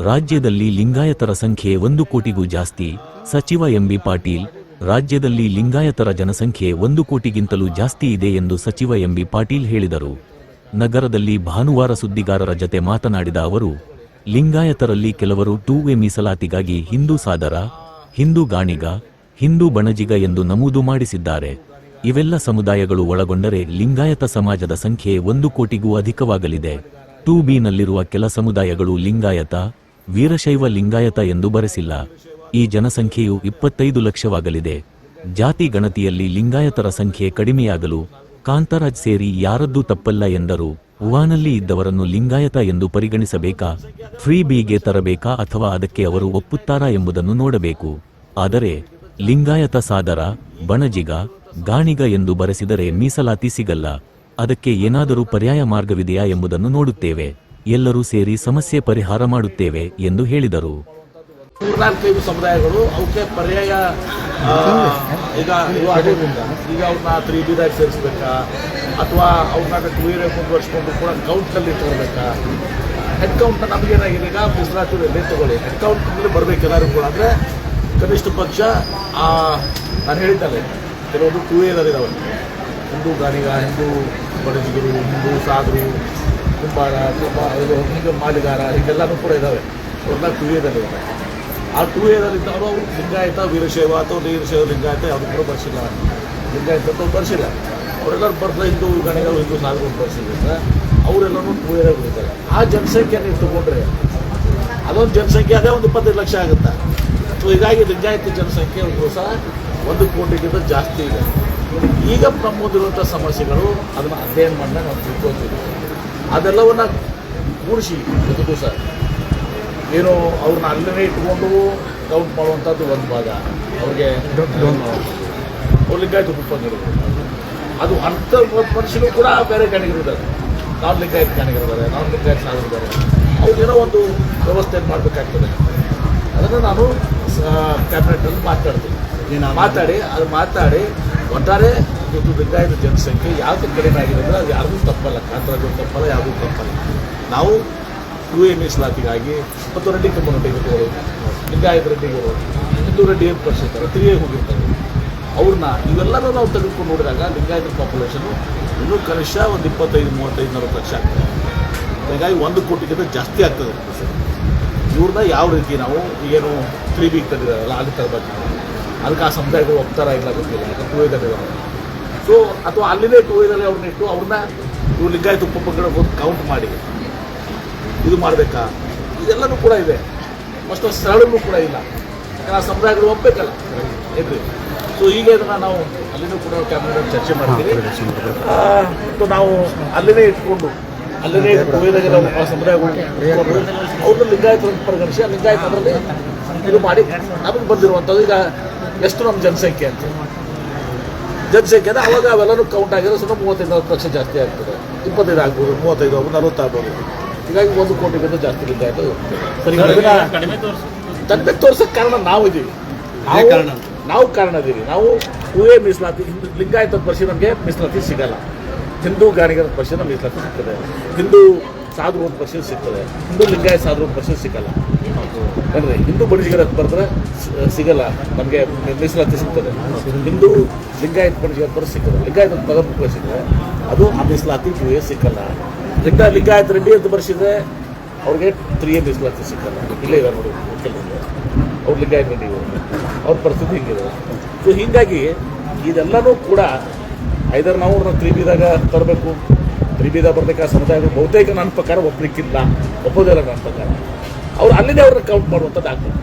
ರಾಜ್ಯದಲ್ಲಿ ಲಿಂಗಾಯತರ ಸಂಖ್ಯೆ ಒಂದು ಕೋಟಿಗೂ ಜಾಸ್ತಿ. ಸಚಿವ ಎಂಬಿ ಪಾಟೀಲ್, ರಾಜ್ಯದಲ್ಲಿ ಲಿಂಗಾಯತರ ಜನಸಂಖ್ಯೆ ಒಂದು ಕೋಟಿಗಿಂತಲೂ ಜಾಸ್ತಿ ಇದೆ ಎಂದು ಸಚಿವ ಎಂಬಿ ಪಾಟೀಲ್ ಹೇಳಿದರು. ನಗರದಲ್ಲಿ ಭಾನುವಾರ ಸುದ್ದಿಗಾರರ ಜತೆ ಮಾತನಾಡಿದ ಅವರು, ಲಿಂಗಾಯತರಲ್ಲಿ ಕೆಲವರು ಟೂ ವೇ ಮೀಸಲಾತಿಗಾಗಿ ಹಿಂದೂ ಸಾದರ, ಹಿಂದೂ ಗಾಣಿಗ, ಹಿಂದೂ ಬಣಜಿಗ ಎಂದು ನಮೂದು ಮಾಡಿಸಿದ್ದಾರೆ. ಇವೆಲ್ಲ ಸಮುದಾಯಗಳು ಒಳಗೊಂಡರೆ ಲಿಂಗಾಯತ ಸಮಾಜದ ಸಂಖ್ಯೆ ಒಂದು ಕೋಟಿಗೂ ಅಧಿಕವಾಗಲಿದೆ. ಟೂ ಬಿನಲ್ಲಿರುವ ಕೆಲ ಸಮುದಾಯಗಳು ಲಿಂಗಾಯತ ವೀರಶೈವ ಲಿಂಗಾಯತ ಎಂದು ಬರೆಸಿಲ್ಲ. ಈ ಜನಸಂಖ್ಯೆಯು ಇಪ್ಪತ್ತೈದು ಲಕ್ಷವಾಗಲಿದೆ. ಜಾತಿ ಗಣತಿಯಲ್ಲಿ ಲಿಂಗಾಯತರ ಸಂಖ್ಯೆ ಕಡಿಮೆಯಾಗಲು ಕಾಂತರಾಜ್ ಸೇರಿ ಯಾರದ್ದೂ ತಪ್ಪಲ್ಲ ಎಂದರು. ವುಹಾನಲ್ಲಿ ಇದ್ದವರನ್ನು ಲಿಂಗಾಯತ ಎಂದು ಪರಿಗಣಿಸಬೇಕಾ? ಫ್ರೀ ಬಿಗೆ ತರಬೇಕಾ ಅಥವಾ ಅದಕ್ಕೆ ಅವರು ಒಪ್ಪುತ್ತಾರಾ ಎಂಬುದನ್ನು ನೋಡಬೇಕು. ಆದರೆ ಲಿಂಗಾಯತ ಸಾದರ, ಬಣಜಿಗ, ಗಾಣಿಗ ಎಂದು ಬರೆಸಿದರೆ ಮೀಸಲಾತಿ ಸಿಗಲ್ಲ. ಅದಕ್ಕೆ ಏನಾದರೂ ಪರ್ಯಾಯ ಮಾರ್ಗವಿದೆಯಾ ಎಂಬುದನ್ನು ನೋಡುತ್ತೇವೆ. ಎಲ್ಲರೂ ಸೇರಿ ಸಮಸ್ಯೆ ಪರಿಹಾರ ಮಾಡುತ್ತೇವೆ ಎಂದು ಹೇಳಿದರು. ಮೂರ್ನಾಲ್ಕೈದು ಸಮುದಾಯಗಳು ಅವಕ್ಕೆ ಪರ್ಯಾಯ ಈಗ ಈಗ ಅವ್ರನ್ನ ತ್ರೀ ಬಿದಾಗ ಸೇರಿಸ್ಬೇಕಾ? ಅಥವಾ ಅವ್ರನ್ನ ಟೂ ಇಯರ್ ಮುಂದುವರ್ಸ್ಕೊಂಡು ಕೂಡ ಕೌಂಟಲ್ಲಿ ತಗೋಬೇಕಾ? ಹೆಡ್ ಕೌಂಟ್ ನಮಗೇನಾಗಿದೆ ಈಗ ಮೀಸಲಾತಿಯಲ್ಲಿ ತಗೊಳ್ಳಿ? ಹೆಡ್ ಕೌಂಟ್ ಅಂದರೆ ಬರ್ಬೇಕು ಎಲ್ಲರೂ ಕೂಡ. ಅಂದರೆ ಕನಿಷ್ಠ ಪಕ್ಷ ಆ, ನಾನು ಹೇಳ್ತಾರೆ ಕೆಲವೊಂದು ಟೂ ಇಯರ್ ಇದಾವೆ ಹಿಂದೂ ಗಾಣಿಗ ಹಿಂದೂ ಬಡಜಿಗರು ಹಿಂದೂ ಸಾಧರು ಕುಂಬಾರ ಕುಂಬಾರ ಇದು ಹೀಗೆ ಮಾಲಿಗಾರ, ಹೀಗೆಲ್ಲನೂ ಕೂಡ ಇದ್ದಾವೆ ಅವ್ರನ್ನ ಟೂ ಎದಲ್ಲಿ ಇದ್ದಾರೆ ಆ ಟೂ ಎದಲ್ಲಿ ಇದ್ದವರು ಅವರು ಲಿಂಗಾಯತ, ವೀರಶೈವ ಅಥವಾ ವೀರಶೈವ ಲಿಂಗಾಯತ ಯಾವುದು ಕೂಡ ಬರ್ಸಿಲ್ಲ. ಲಿಂಗಾಯತ ಅಂತ ಬರ್ಸಿಲ್ಲ. ಅವರೆಲ್ಲರೂ ಬರ್ತಾ ಹಿಂದೂ ಗಣಿಗಳು ಹಿಂದೂ ನಾಲ್ಕು ಬರ್ಸಿದ್ರೆ. ಅವರೆಲ್ಲರೂ ಟೂ ಇಯರಲ್ಲಿ ಇದ್ದಾರೆ ಆ ಜನಸಂಖ್ಯೆ ನೀವು ತಗೊಂಡ್ರೆ ಅದೊಂದು ಜನಸಂಖ್ಯೆ, ಅದೇ ಒಂದು ಇಪ್ಪತ್ತೈದು ಲಕ್ಷ ಆಗುತ್ತೆ? ಸೊ, ಹೀಗಾಗಿ ಲಿಂಗಾಯತ ಜನಸಂಖ್ಯೆ ಒಂದು ಸಹ ಒಂದು ಕೋಟಿಗಿಂತ ಜಾಸ್ತಿ ಇದೆ. ಈಗ ನಮ್ಮ ಮುಂದಿರುವಂಥ ಸಮಸ್ಯೆಗಳು ಅದನ್ನು ಅಧ್ಯಯನ ಮಾಡಿದಾಗ ನಾವು ತಿಳ್ಕೊತೀವಿ ಅದೆಲ್ಲವನ್ನ ಕೂಡಿಸಿ ಜೊತೆಗೂ ಸಹ ಏನು ಅವ್ರನ್ನ ಅಲ್ಲೇ ಇಟ್ಕೊಂಡು ಕೌಂಟ್ ಮಾಡುವಂಥದ್ದು ಒಂದು ಭಾಗ. ಅವ್ರಿಗೆ ಅವ್ರು ಲಿಂಗಾಯತ ಉಪಂಗಡಿಗಳು ಅದು ಅರ್ಧ ಮನುಷ್ಯರು ಕೂಡ ಬೇರೆ ಗಣಿಗರಿದ್ದಾರೆ ನಾನ್ ಲಿಂಗಾಯತ ಗಣಿಗರಿದ್ದಾರೆ ನಾನ್ ಲಿಂಗಾಯತ ಸಾಗಿರ್ತಾರೆ ಅವ್ರಿಗೇನೋ ಒಂದು ವ್ಯವಸ್ಥೆ ಮಾಡಬೇಕಾಗ್ತದೆ. ಅದನ್ನು ನಾನು ಕ್ಯಾಬಿನೆಟಲ್ಲಿ ಮಾತಾಡ್ತೀನಿ. ಮಾತಾಡಿ ಅದು ಮಾತಾಡಿ ಒಟ್ಟಾರೆ ಇವತ್ತು ಲಿಂಗಾಯತ ಜನಸಂಖ್ಯೆ ಯಾವುದು ಕಡಿಮೆ ಆಗಿದೆ ಅಂದರೆ ಅದು ಯಾರಿಗೂ ತಪ್ಪಲ್ಲ. ಕಾಂತರಾಜು ತಪ್ಪಲ್ಲ ಯಾವುದೂ ತಪ್ಪಲ್ಲ. ನಾವು ಯು ಎ ಮೀಸಲಾತಿಗಾಗಿ ಮತ್ತು ರೆಡ್ಡಿ ಕಮ್ಯುನಿಟಿಗಳು ಲಿಂಗಾಯತ ರೆಡ್ಡಿಗಳು ಹಿಂದೂ ರೆಡ್ಡಿ ಏನು ಬರ್ಸಿರ್ತಾರೆ ತಿರುಗಿ ಹೋಗಿರ್ತಾರೆ. ಅವ್ರನ್ನ ಇವೆಲ್ಲರೂ ನಾವು ತೆಗೆದುಕೊಂಡು ನೋಡಿದಾಗ ಲಿಂಗಾಯತ ಪಾಪ್ಯುಲೇಷನು ಇನ್ನೂ ಕನಿಷ್ಠ ಒಂದು ಇಪ್ಪತ್ತೈದು, ಮೂವತ್ತೈದು, ನಲವತ್ತು ಲಕ್ಷ ಆಗ್ತದೆ. ಹೀಗಾಗಿ ಒಂದು ಕೋಟಿಗಿಂತ ಜಾಸ್ತಿ ಆಗ್ತದೆ. ಇವ್ರನ್ನ ಯಾವ ರೀತಿ ನಾವು ಏನು ತ್ರೀ ಬಿ ತಂದಿದ್ದಾರಲ್ಲ ಅಲ್ಲಿ ತರಬೇಕು ಅದಕ್ಕೆ ಆ ಸಮುದಾಯಗಳು ಒಪ್ತಾರ ಇಲ್ಲ ಗೊತ್ತಿಲ್ಲ, ಯಾಕಂದ್ರೆ ಇದ್ದಾರೆ ಸೊ ಅಥವಾ ಅಲ್ಲಿದೆ ಟೂ ಇದಲ್ಲಿ ಅವ್ರನ್ನ ಇಟ್ಟು ಅವ್ರನ್ನ ಇವ್ರು ಲಿಂಗಾಯತ ಉಪಪಂಗಡ ಹೋಗಿ ಕೌಂಟ್ ಮಾಡಿ. ಇದು ಮಾಡಬೇಕಾ? ಇದೆಲ್ಲನೂ ಕೂಡ ಇದೆ. ಅಷ್ಟು ಸರಳನೂ ಕೂಡ ಇಲ್ಲ. ಯಾಕಂದ್ರೆ ಆ ಸಮುದಾಯಗಳು ಒಪ್ಪಬೇಕಲ್ಲ ಏನ್ರಿ ಸೊ ಈಗ ಇದನ್ನು ನಾವು ಅಲ್ಲಿನೂ ಕೂಡ ಕ್ಯಾಮ್ರಾ ಚರ್ಚೆ ಮಾಡ್ತೀವಿ. ಮತ್ತು ನಾವು ಅಲ್ಲಿನೇ ಇಟ್ಕೊಂಡು ಅಲ್ಲಿನೇ ಟೂವೇದಾಗ ನಾವು ಆ ಸಮುದಾಯಗಳು ಅವ್ರನ್ನ ಲಿಂಗಾಯತ ಪರಿಗಣಿಸಿ ಆ ಲಿಂಗಾಯತರಲ್ಲಿ ಇದು ಮಾಡಿ ನಮಗೆ ಬಂದಿರುವಂಥದ್ದು. ಈಗ ಎಷ್ಟು ನಮ್ಮ ಜನಸಂಖ್ಯೆ ಅಂತ. ಜನಸಂಖ್ಯೆ ಅಂದ್ರೆ ಅವಾಗ ಅವೆಲ್ಲರೂ ಕೌಂಟ್ ಆಗಿರೋ ಸ್ವಲ್ಪ ಮೂವತ್ತೈದು ನಲ್ವತ್ತು ಲಕ್ಷ ಜಾಸ್ತಿ ಆಗ್ತದೆ. ಇಪ್ಪತ್ತೈದು ಆಗ್ಬೋದು ಮೂವತ್ತೈದು ಆಗ್ಬೋದು ನಲವತ್ತು ಆಗ್ಬೋದು. ಹೀಗಾಗಿ ಒಂದು ಕೋಟಿಗಿಂತ ಜಾಸ್ತಿ ಲಿಂಗಾಯತ ಕಡಿಮೆ ತೋರಿಸಿ. ತಂದೆ ತೋರ್ಸೋಕ್ಕೆ ಕಾರಣ ನಾವು ಇದ್ದೀವಿ ನಾವು ಕಾರಣ. ನಾವು ಕಾರಣ ಇದೀವಿ. ನಾವು ಹೂವೇ ಮೀಸಲಾತಿ ಹಿಂದೂ ಲಿಂಗಾಯತ ಪರಿಶೀಲನೆ ನಮಗೆ ಮೀಸಲಾತಿ ಸಿಗಲ್ಲ. ಹಿಂದೂ ಗಾಣಿಗರ ಪರಿಶೀಲನೆ ಮೀಸಲಾತಿ ಸಿಗ್ತದೆ. ಹಿಂದೂ ಸಾಧು ಒಂದು ಪರಿಶೀಲನೆ ಸಿಗ್ತದೆ. ಹಿಂದೂ ಲಿಂಗಾಯತ ಸಾಧು ಒಂದು ಪರಿಶೀಲನೆ ಸಿಗಲ್ಲ. ಅಂದರೆ ಹಿಂದೂ ಬಡಿಜಿಗರ ಬರೆದ್ರೆ ಸಿಗಲ್ಲ, ನಮಗೆ ಮೀಸಲಾತಿ ಸಿಗ್ತದೆ. ಹಿಂದೂ ಲಿಂಗಾಯತ್ ಬಡಿಜಿಗರ ಬರ ಸಿಗ್ತದೆ. ಲಿಂಗಾಯತ ಪದ ಬರ್ಸಿದ್ರೆ ಅದು ಆ ಮೀಸಲಾತಿ ಸಿಕ್ಕಲ್ಲ. ಲಿಂಗ, ಲಿಂಗಾಯತ್ ರೆಡ್ಡಿ ಅಂತ ಬರ್ಸಿದ್ರೆ ಅವ್ರಿಗೆ ತ್ರೀ ಎ ಮೀಸಲಾತಿ ಸಿಕ್ಕಲ್ಲ. ಇಲ್ಲೇ ಇದ್ದಾರೆ ನೋಡಿ ಕೆಲವರು. ಅವ್ರು ಲಿಂಗಾಯತ ರೆಡ್ಡಿ ಅವ್ರ ಪರಿಸ್ಥಿತಿ ಹಿಂಗಿದೆ. ಸೊ ಹೀಗಾಗಿ ಇದೆಲ್ಲನೂ ಕೂಡ ಐದರ್ ನಾವು ಅವ್ರನ್ನ ತ್ರೀ ಬಿದಾಗ ತರಬೇಕು. ತ್ರೀ ಬಿದಾಗ ಬರ್ಬೇಕಾ ಸಮುದಾಯಗಳು ಬಹುತೇಕ ನನ್ನ ಪ್ರಕಾರ ಒಪ್ಪಲಿಕ್ಕಿಲ್ಲ ಒಪ್ಪೋದಿಲ್ಲ ನನ್ನ ಪ್ರಕಾರ. ಅವ್ರು ಅಲ್ಲಿಂದ ಅವ್ರನ್ನ ಕೌಂಟ್ ಮಾಡುವಂಥದ್ದು ಆಗ್ತದೆ.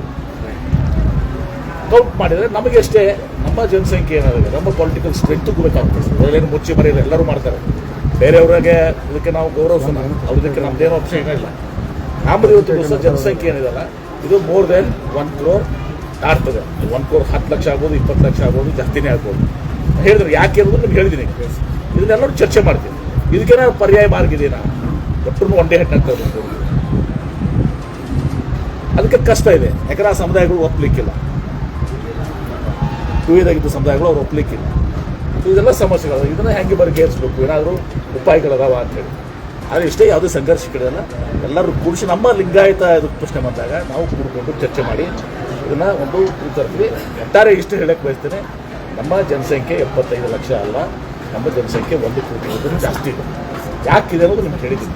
ಕೌಂಟ್ ಮಾಡಿದರೆ ನಮಗೆ ಅಷ್ಟೇ ನಮ್ಮ ಜನಸಂಖ್ಯೆ ಏನಾಗಿದೆ ನಮ್ಮ ಪೊಲಿಟಿಕಲ್ ಸ್ಟ್ರೆಂತ್ ಬೇಕಾಗ್ತದೆ. ಅದರಲ್ಲೇನು ಮುಚ್ಚಿ ಮರೆಯಿಲ್ಲ ಎಲ್ಲರೂ ಮಾಡ್ತಾರೆ. ಬೇರೆಯವ್ರಿಗೆ ಇದಕ್ಕೆ ನಾವು ಗೌರವಿಸೋಣ ಅವ್ರದಕ್ಕೆ ನಮ್ದೇನೋ ಆಪ್ಷನ್ ಇಲ್ಲ. ನಮ್ಮದು ಇವತ್ತು ದಿವಸ ಜನಸಂಖ್ಯೆ ಏನಿದೆಲ್ಲ ಇದು ಮೋರ್ ದೆನ್ ಒನ್ ಕ್ರೋರ್ ಆಡ್ತದೆ ಒನ್ ಕ್ರೋರ್ ಹತ್ತು ಲಕ್ಷ ಆಗ್ಬೋದು, ಇಪ್ಪತ್ತು ಲಕ್ಷ ಆಗ್ಬೋದು, ಜಾಸ್ತಿನೇ ಆಗ್ಬೋದು. ಹೇಳಿದ್ರೆ ಯಾಕೆ ಇರ್ಬೋದು ನಿಮ್ಗೆ ಹೇಳಿದ್ದೀನಿ. ಇದನ್ನೆಲ್ಲರೂ ಚರ್ಚೆ ಮಾಡ್ತೀವಿ. ಇದಕ್ಕೇನಾದ್ರು ಪರ್ಯಾಯ ಮಾರ್ಗ ಇದೆಯಾ? ಡೇ ಒಂದೇ ಹೆಣ್ಣಾಗ್ತದೆ ಅದಕ್ಕೆ ಕಷ್ಟ ಇದೆ. ಯಾಕಂದ್ರೆ ಆ ಸಮುದಾಯಗಳು ಒಪ್ಪಲಿಕ್ಕಿಲ್ಲ ಕುಯ್ದಾಗಿದ್ದ ಸಮುದಾಯಗಳು ಅವ್ರು ಒಪ್ಪಲಿಕ್ಕಿಲ್ಲ ಸೊ ಇದೆಲ್ಲ ಸಮಸ್ಯೆಗಳು. ಇದನ್ನ ಹೆಂಗೆ ಬಗೆಹರಿಸ್ಬೇಕು? ಏನಾದರೂ ಉಪಾಯಗಳದಾವ ಅಂತೇಳಿ ಆದರೆ ಇಷ್ಟೇ ಯಾವುದೇ ಸಂಘರ್ಷ ಕಡೆಯಲ್ಲ ಎಲ್ಲರೂ ಕೂಡಿಸಿ ನಮ್ಮ ಲಿಂಗಾಯತ ಇದು ಪ್ರಶ್ನೆ ಬಂದಾಗ ನಾವು ಕೂಡಿಕೊಂಡು ಚರ್ಚೆ ಮಾಡಿ ಇದನ್ನು ಒಂದು ತರ್ತೀವಿ ಒಟ್ಟಾರೆ ಇಷ್ಟು ಹೇಳಕ್ಕೆ ಬಯಸ್ತೇನೆ. ನಮ್ಮ ಜನಸಂಖ್ಯೆ ಎಪ್ಪತ್ತೈದು ಲಕ್ಷ ಅಲ್ಲ ನಮ್ಮ ಜನಸಂಖ್ಯೆ ಒಂದು ಕೋಟಿ ಜಾಸ್ತಿ ಇದೆ. ಯಾಕಿದೆ ಅನ್ನೋದು ನಿಮ್ಗೆ ಹೇಳಿದ್ದೀನಿ.